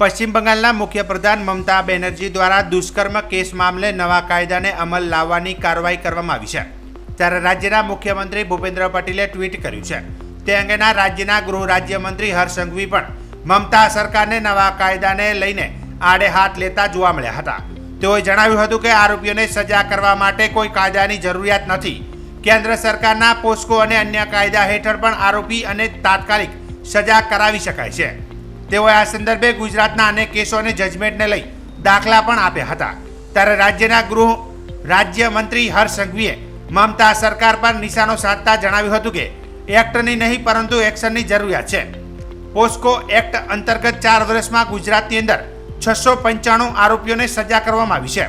પશ્ચિમ બંગાળના મુખ્યપ્રધાન મમતા બેનર્જી દ્વારા દુષ્કર્મ કેસ મામલે નવા કાયદાને અમલ લાવવાની કાર્યવાહી કરવામાં આવી છે. ત્યારે રાજ્યના મુખ્યમંત્રી ભૂપેન્દ્ર પટેલે ટ્વીટ કર્યું છે. તે અંગેના રાજ્યના ગૃહ રાજ્યમંત્રી હર્ષંઘવી પણ મમતા સરકારને નવા કાયદાને લઈને આડે હાથ લેતા જોવા મળ્યા હતા. તેઓએ જણાવ્યું હતું કે આરોપીઓને સજા કરવા માટે કોઈ કાયદાની જરૂરિયાત નથી. કેન્દ્ર સરકારના પોસ્કો અને અન્ય કાયદા હેઠળ પણ આરોપી અને તાત્કાલિક સજા કરાવી શકાય છે. તેઓએ આ સંદર્ભે ગુજરાતના અનેક કેસો અને જજમેન્ટને લઈ દાખલા પણ આપ્યા હતા. ત્યારે રાજ્યના ગૃહ રાજ્યમંત્રી હર્ષ સંઘવીએ મમતા સરકાર પર નિશાનો સાધતા જણાવ્યું હતું કે એક્ટની નહીં, પરંતુ એક્શનની જરૂરિયાત છે. પોસ્કો એક્ટ અંતર્ગત ચાર વર્ષમાં ગુજરાતની અંદર છસો પંચાણું આરોપીઓને સજા કરવામાં આવી છે.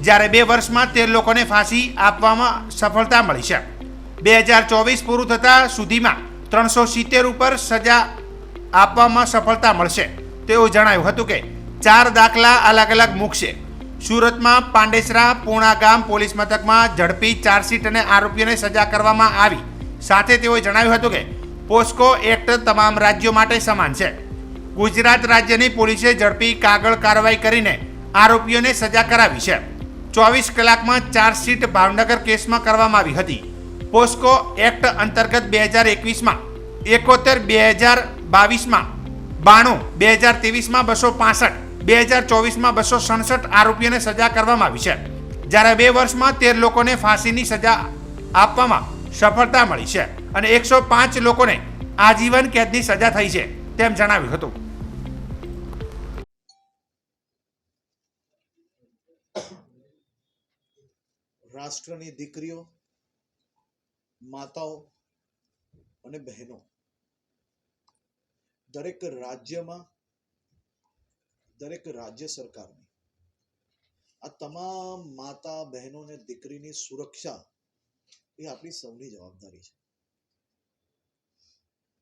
જ્યારે બે વર્ષમાં તેર લોકોને ફાંસી આપવામાં સફળતા મળી છે. બે હજાર ચોવીસ પૂરું થતાં સુધીમાં ત્રણસો સિત્તેર ઉપર સજા આપવામાં સફળતા મળશે. તેવું જણાવ્યું હતું કે, ચાર દાખલા અલગ અલગ મૂકશે. સુરતમાં પાંડેસરા પૂણા ગામ પોલીસ મથકમાં ઝડપી ચાર્જશીટ અને આરોપીઓને સજા કરવામાં આવી. સાથે તેઓએ જણાવ્યું હતું કે, પોસ્કો એક્ટ તમામ રાજ્યો માટે સમાન છે. ગુજરાત રાજ્યની પોલીસે ઝડપી કાગળ કાર્યવાહી કરીને આરોપીઓને સજા કરાવી છે. ચોવીસ કલાકમાં ચાર્જશીટ ભાવનગર કેસમાં કરવામાં આવી હતી. પોસ્કો એક્ટ અંતર્ગત બે હજાર એકવીસમાં એકોતેર બે હજાર બાવીસમાં, બાણું બે હજાર ત્રેવીસમાં બસો પાસઠ, બે હજાર ચોવીસમાં બસો સડસઠ આરોપીઓને સજા કરવામાં આવી છે. જ્યારે બે વર્ષમાં તેર લોકોને ફાંસીની સજા આપવામાં સફળતા મળી છે અને એકસો પાંચ લોકોને આજીવન કેદની સજા થઈ છે તેમ જણાવ્યું હતું. રાષ્ટ્રની દીકરીઓ, માતાઓ અને બહેનો દરેક રાજ્યમાં, દરેક રાજ્ય સરકારની, આ તમામ માતા બહેનો અને દીકરીની સુરક્ષા એ આપણી સૌની જવાબદારી છે.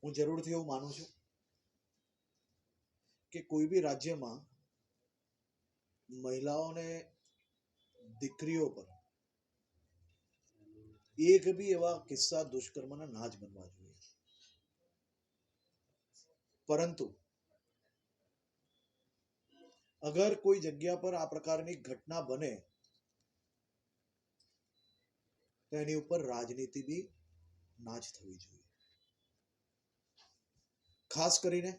હું જરૂરથી એવું માનું છું કે કોઈ બી રાજ્યમાં મહિલાઓને દીકરીઓ પર એક બી એવા કિસ્સા દુષ્કર્મના ના જ બનવા જોઈએ. પરંતુ અગર કોઈ જગ્યા પર આ પ્રકારની ઘટના બને, તો એની ઉપર રાજનીતિ બી ના થવી જોઈએ. ખાસ કરીને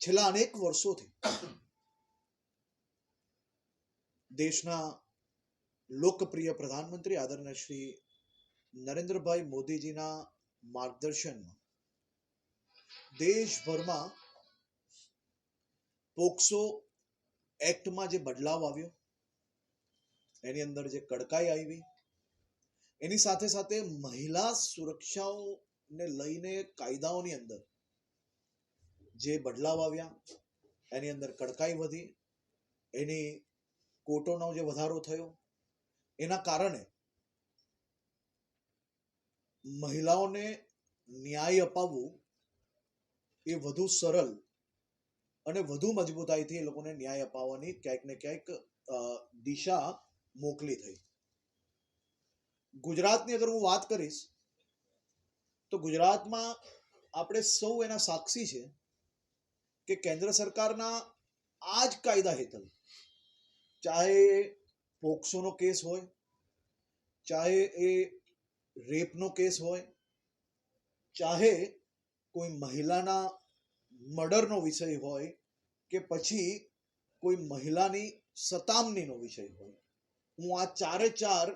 છેલ્લા અનેક વર્ષોથી દેશના લોકપ્રિય પ્રધાનમંત્રી આદરણીય શ્રી નરેન્દ્રભાઈ મોદીજીના માર્ગદર્શનમાં દેશભરમાં પોક્સો એક્ટમાં જે બદલાવ આવ્યો, એની અંદર જે કડકાઈ આવી, એની સાથે સાથે મહિલા સુરક્ષાઓને લઈને કાયદાઓની અંદર જે બદલાવ આવ્યા, એની અંદર કડકાઈ વધી, એની કોર્ટોનો જે વધારો થયો, એના કારણે મહિલાઓને ન્યાય અપાવવું એ વધુ સરળ અને વધુ મજબૂતાઈથી એ લોકોને ન્યાય અપાવવાની ક્યાંક ને ક્યાંક દિશા મોકલી થઈ. ગુજરાતની અગર હું વાત કરીશ, તો ગુજરાતમાં આપણે સૌ એના સાક્ષી છે કે કેન્દ્ર સરકારના આ જ કાયદા હેઠળ ચાહે પોક્સોનો કેસ હોય, ચાહે એ રેપનો કેસ હોય, ચાહે કોઈ મહિલાના મર્ડરનો વિષય હોય કે પછી કોઈ મહિલાની સતામણીનો વિષય હોય. હું આ ચારે ચાર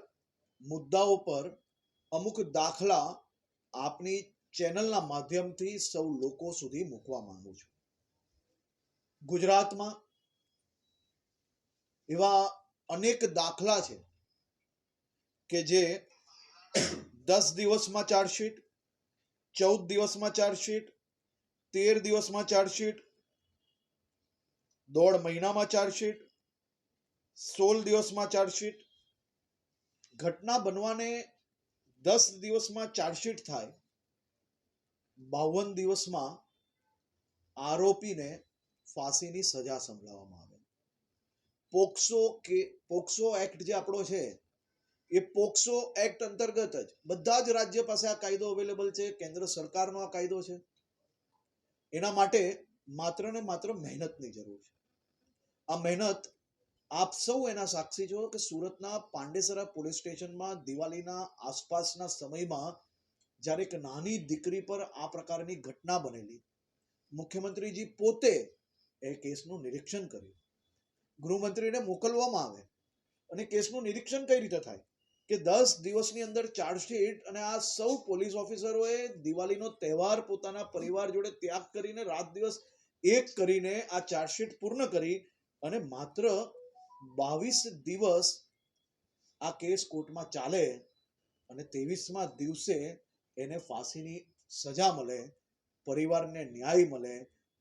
મુદ્દાઓ પર અમુક દાખલા આપની ચેનલના માધ્યમથી સૌ લોકો સુધી મૂકવા માંગુ છું. ગુજરાતમાં એવા અનેક દાખલા છે કે જે દસ દિવસમાં ચાર્જશીટ ચૌદ દિવસમાં ચાર્જશીટ, તેર દિવસમાં ચાર્જશીટ, દોઢ મહિનામાં ચાર્જશીટ, સોળ દિવસમાં ચાર્જશીટ. ઘટના બનવાને દસ દિવસમાં ચાર્જશીટ થાય. બાવન દિવસમાં આરોપીને ફાંસીની સજા સંભળાવવામાં આવે. પોક્સો કે, પોક્સો એક્ટ જે આપણો છે એ પોક્સો એક્ટ અંતર્ગત જ બધા જ રાજ્ય પાસે આ કાયદો અવેલેબલ છે, કેન્દ્ર સરકારનો આ કાયદો છે. એના માટે માત્ર ને માત્ર મહેનતની જરૂર છે. આ મહેનત આપ સૌ એના સાક્ષી છો કે સુરતના પાંડેસરા પોલીસ સ્ટેશનમાં દિવાળીના આસપાસના સમયમાં જ્યારે એક નાની દીકરી પર આ પ્રકારની ઘટના બનેલી, મુખ્યમંત્રીજી પોતે એ કેસનું નિરીક્ષણ કર્યું. ગૃહમંત્રીને મોકલવામાં આવે અને કેસનું નિરીક્ષણ કઈ રીતે થાય? કે દસ દિવસની અંદર ચાર્જશીટ અને આ સૌ પોલીસ ઓફિસરોએ દિવાળીનો તહેવાર પોતાના પરિવાર જોડે ત્યાગ કરીને, રાત દિવસ એક કરીને આ ચાર્જશીટ પૂર્ણ કરી અને માત્ર બાવીસ દિવસ આ કેસ કોર્ટમાં ચાલે અને ત્રેવીસમાં દિવસે એને ફાંસીની સજા મળે, પરિવારને ન્યાય મળે,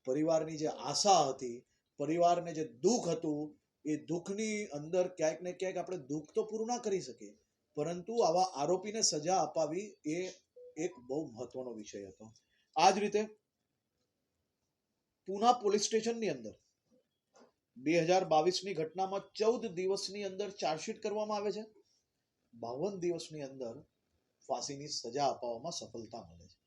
પરિવારની જે આશા હતી, પરિવારને જે દુઃખ હતું, એ દુઃખની અંદર ક્યાંક ને ક્યાંક આપણે દુઃખ તો પૂરું ના કરી શકીએ. પરંતુ આવા આરોપીને સજા અપાવી એ એક બહુ મહત્વનો વિષય હતો. આ જ રીતે પૂના પોલીસ સ્ટેશનની અંદર બે હજાર બાવીસની ઘટનામાં ચૌદ દિવસની અંદર ચાર્જશીટ કરવામાં આવે છે. બાવન દિવસની અંદર ફાંસીની સજા અપાવવામાં સફળતા મળે છે.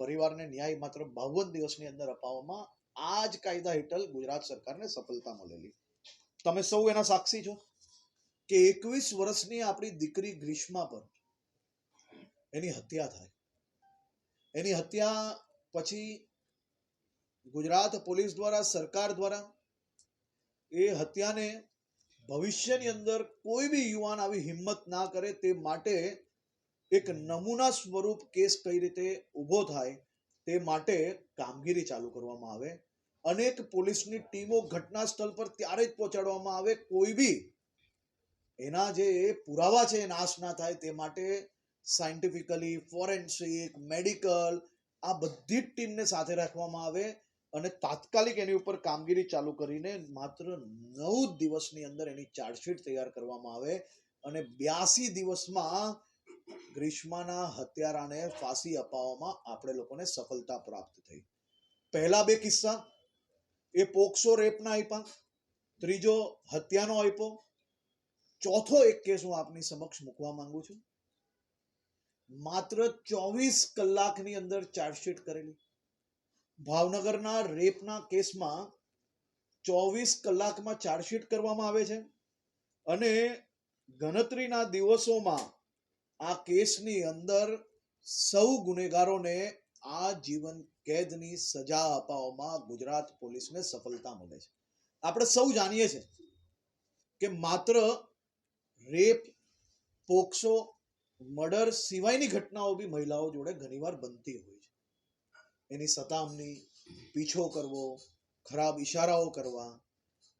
પરિવારને ન્યાય માત્ર બાવન દિવસની અંદર અપાવવામાં આ જ કાયદા હેઠળ ગુજરાત સરકારને સફળતા મળેલી. તમે સૌ એના સાક્ષી છો? કે એકવીસ વર્ષની આપણી દીકરી ગ્રીષ્મા પર એની હત્યા થાય. એની હત્યા પછી ગુજરાત પોલીસ દ્વારા, સરકાર દ્વારા એ હત્યાને ભવિષ્યની અંદર કોઈ બી યુવાન આવી હિંમત ના કરે તે માટે એક નમૂના સ્વરૂપ કેસ કઈ રીતે ઊભો થાય તે માટે કામગીરી ચાલુ કરવામાં આવે. અનેક પોલીસની ટીમો ઘટના સ્થળ પર ત્યારે જ પહોંચાડવામાં આવે. કોઈ બી એના જે પુરાવા છે નાશ ના થાય તે માટે સાયન્ટિફિકલી ફોરેન્સિક, મેડિકલ આ બધી જ ટીમને સાથે રાખવામાં આવે અને તાત્કાલિક એની ઉપર કામગીરી ચાલુ કરીને માત્ર નવ દિવસની અંદર એની ચાર્જશીટ તૈયાર કરવામાં આવે અને બ્યાસી દિવસમાં ગ્રીષ્માના હત્યારાને ફાંસી અપાવવામાં આપણે લોકોને સફળતા પ્રાપ્ત થઈ. પહેલા બે કિસ્સા, એ પોક્સો રેપના આપ્યા ત્રીજો હત્યાનો આપ્યો ચોથો એક કેસ હું આપની સમક્ષ મૂકવા માંગુ છું. માત્ર ચોવીસ કલાકની અંદર ચાર્જશીટ કરેલી. ભાવનગરના રેપના કેસમાં ચોવીસ કલાકમાં ચાર્જશીટ કરવામાં આવે છે અને ગણતરીના દિવસોમાં આ કેસની અંદર સૌ ગુનેગારોને આ જીવન કેદની સજા અપાવવામાં ગુજરાત પોલીસને સફળતા મળે છે. આપણે સૌ જાણીએ છીએ કે માત્ર રેપ, પોક્સો, મર્ડર સિવાયની ઘટનાઓ બી મહિલાઓ જોડે ઘણીવાર બનતી હોય છે. એની સતામણી, પીછો કરવો, ખરાબ ઈશારાઓ કરવા,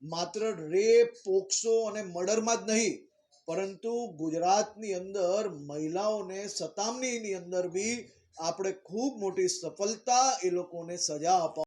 માત્ર રેપ, પોક્સો અને મર્ડરમાં જ નહીં, પરંતુ ગુજરાતની અંદર મહિલાઓને સતામણીની અંદર બી આપણે ખૂબ મોટી સફળતા એ લોકોને સજા અપાવ